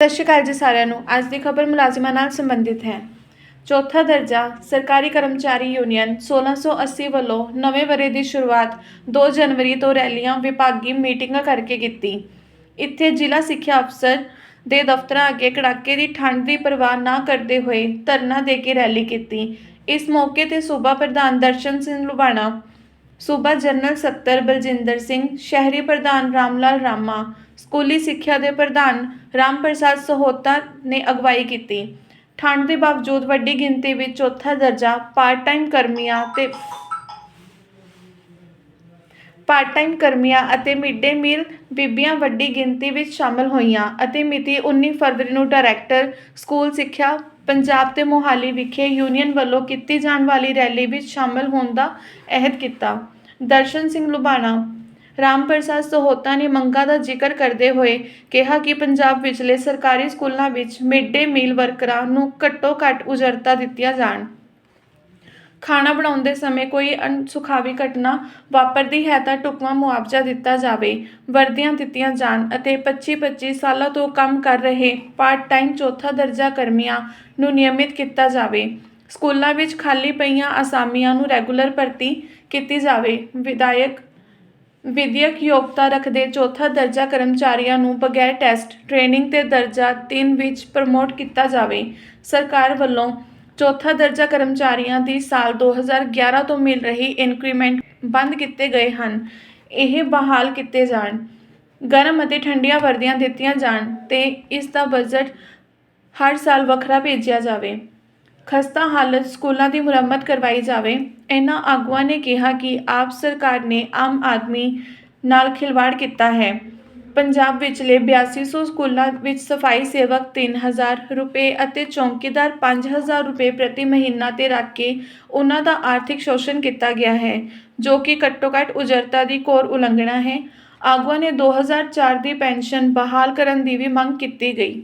ਸਤਿ ਸ਼੍ਰੀ ਅਕਾਲ ਜੀ ਸਾਰਿਆਂ ਨੂੰ। ਅੱਜ ਦੀ ਖਬਰ ਮੁਲਾਜ਼ਮਾਂ ਨਾਲ ਸੰਬੰਧਿਤ ਹੈ। ਚੌਥਾ ਦਰਜਾ, ਸਰਕਾਰੀ ਕਰਮਚਾਰੀ ਯੂਨੀਅਨ 1680 ਵੱਲੋਂ ਨਵੇਂ ਵਰ੍ਹੇ ਦੀ ਸ਼ੁਰੂਆਤ 2 ਜਨਵਰੀ ਤੋਂ ਰੈਲੀਆਂ, ਵਿਭਾਗੀ ਮੀਟਿੰਗਾਂ ਕਰਕੇ ਕੀਤੀ। ਇੱਥੇ ਜ਼ਿਲ੍ਹਾ ਸਿੱਖਿਆ ਅਫਸਰ ਦੇ ਦਫ਼ਤਰਾਂ ਅੱਗੇ ਕੜਾਕੇ ਦੀ ਠੰਡ ਦੀ ਪਰਵਾਹ ਨਾ ਕਰਦੇ ਹੋਏ ਧਰਨਾ ਦੇ ਕੇ ਰੈਲੀ ਕੀਤੀ। ਇਸ ਮੌਕੇ ਤੇ ਸੂਬਾ ਪ੍ਰਧਾਨ ਦਰਸ਼ਨ ਸਿੰਘ ਲੁਬਾਣਾ ਸੂਬਾ ਜਨਰਲ ਸਕੱਤਰ ਬਲਜਿੰਦਰ ਸਿੰਘ, ਸ਼ਹਿਰੀ ਪ੍ਰਧਾਨ ਰਾਮਲਾਲ ਰਾਮਾ, ਸਕੂਲੀ ਸਿੱਖਿਆ ਦੇ ਪ੍ਰਧਾਨ ਰਾਮ ਪ੍ਰਸਾਦ ਸਹੋਤਾ ਨੇ ਅਗਵਾਈ ਕੀਤੀ। ਠੰਡ ਦੇ ਬਾਵਜੂਦ ਵੱਡੀ ਗਿਣਤੀ ਵਿੱਚ ਚੌਥਾ ਦਰਜਾ ਪਾਰਟ ਟਾਈਮ ਕਰਮੀਆਂ ਤੇ ਪਾਰਟ ਟਾਈਮ ਕਰਮੀਆਂ ਅਤੇ ਮਿਡ ਡੇ ਮੀਲ ਬੀਬੀਆਂ ਵੱਡੀ ਗਿਣਤੀ ਵਿੱਚ ਸ਼ਾਮਲ ਹੋਈਆਂ ਅਤੇ ਮਿਤੀ 19 ਫਰਵਰੀ ਨੂੰ ਡਾਇਰੈਕਟਰ ਸਕੂਲ ਸਿੱਖਿਆ, ਪੰਜਾਬ ਤੇ ਮੋਹਾਲੀ ਵਿਖੇ ਯੂਨੀਅਨ ਵੱਲੋਂ ਕੀਤੀ ਜਾਣ ਵਾਲੀ ਰੈਲੀ ਵਿੱਚ ਸ਼ਾਮਲ ਹੋਣ ਦਾ ਅਹਿਦ ਕੀਤਾ। ਦਰਸ਼ਨ ਸਿੰਘ ਲੁਬਾਣਾ ਰਾਮ ਪ੍ਰਸਾਦ ਸਹੋਤਾ ਨੇ ਮੰਗਾਂ ਦਾ ਜ਼ਿਕਰ ਕਰਦੇ ਹੋਏ ਕਿਹਾ ਕਿ ਪੰਜਾਬ ਵਿਚਲੇ ਸਰਕਾਰੀ ਸਕੂਲਾਂ ਵਿੱਚ ਮਿਡ ਡੇ ਮੀਲ ਵਰਕਰਾਂ ਨੂੰ ਘੱਟੋ ਘੱਟ ਉਜਰਤਾ ਦਿੱਤੀਆਂ ਜਾਣ। ਖਾਣਾ ਬਣਾਉਂਦੇ ਸਮੇਂ ਕੋਈ ਅਣਸੁਖਾਵੀ ਘਟਨਾ ਵਾਪਰਦੀ ਹੈ ਤਾਂ ਢੁਕਵਾਂ ਮੁਆਵਜ਼ਾ ਦਿੱਤਾ ਜਾਵੇ। ਵਰਦੀਆਂ ਦਿੱਤੀਆਂ ਜਾਣ ਅਤੇ 25-25 ਸਾਲਾਂ ਤੋਂ ਕੰਮ ਕਰ ਰਹੇ ਪਾਰਟ ਟਾਈਮ ਚੌਥਾ ਦਰਜਾ ਕਰਮੀਆਂ ਨੂੰ ਨਿਯਮਿਤ ਕੀਤਾ ਜਾਵੇ। ਸਕੂਲਾਂ ਵਿੱਚ ਖਾਲੀ ਪਈਆਂ ਅਸਾਮੀਆਂ ਨੂੰ ਰੈਗੂਲਰ ਭਰਤੀ ਕੀਤੀ ਜਾਵੇ। ਵਿਧਾਇਕ ਵਿਦਿਅਕ ਯੋਗਤਾ ਰੱਖਦੇ ਚੌਥਾ ਦਰਜਾ ਕਰਮਚਾਰੀਆਂ ਨੂੰ ਬਗੈਰ ਟੈਸਟ, ਟ੍ਰੇਨਿੰਗ ਤੇ ਦਰਜਾ 3 ਵਿੱਚ ਪ੍ਰਮੋਟ ਕੀਤਾ ਜਾਵੇ। ਸਰਕਾਰ ਵੱਲੋਂ ਚੌਥਾ ਦਰਜਾ ਕਰਮਚਾਰੀਆਂ ਦੀ ਸਾਲ 2011 ਤੋਂ ਮਿਲ ਰਹੀ ਇਨਕਰੀਮੈਂਟ ਬੰਦ ਕੀਤੇ ਗਏ ਹਨ। ਇਹ ਬਹਾਲ ਕੀਤੇ ਜਾਣ। ਗਰਮ ਅਤੇ ਠੰਡੀਆਂ ਵਰਦੀਆਂ ਦਿੱਤੀਆਂ ਜਾਣ ਤੇ ਇਸ ਦਾ ਬਜਟ ਹਰ ਸਾਲ ਵੱਖਰਾ ਭੇਜਿਆ ਜਾਵੇ। ਖਸਤਾ ਹਾਲਤ ਸਕੂਲਾਂ ਦੀ ਮੁਰੰਮਤ ਕਰਵਾਈ ਜਾਵੇ। ਇਹਨਾਂ ਆਗੂਆਂ ਨੇ ਕਿਹਾ ਕਿ ਆਪ ਸਰਕਾਰ ਨੇ ਆਮ ਆਦਮੀ ਨਾਲ ਖਿਲਵਾੜ ਕੀਤਾ ਹੈ। ਪੰਜਾਬ ਵਿਚਲੇ 8200 ਸਕੂਲਾਂ ਵਿੱਚ ਸਫ਼ਾਈ ਸੇਵਕ 3000 ਰੁਪਏ ਅਤੇ ਚੌਕੀਦਾਰ 5000 ਰੁਪਏ ਪ੍ਰਤੀ ਮਹੀਨਾ ਤੇ ਰੱਖ ਕੇ ਉਹਨਾਂ ਦਾ ਆਰਥਿਕ ਸ਼ੋਸ਼ਣ ਕੀਤਾ ਗਿਆ ਹੈ, ਜੋ ਕਿ ਘੱਟੋ-ਘੱਟ ਉਜਰਤਾ ਦੀ ਕੋਰ ਉਲੰਘਣਾ ਹੈ। ਆਗੂਆਂ ਨੇ 2004 ਦੀ ਪੈਨਸ਼ਨ ਬਹਾਲ ਕਰਨ ਦੀ ਵੀ ਮੰਗ ਕੀਤੀ ਗਈ।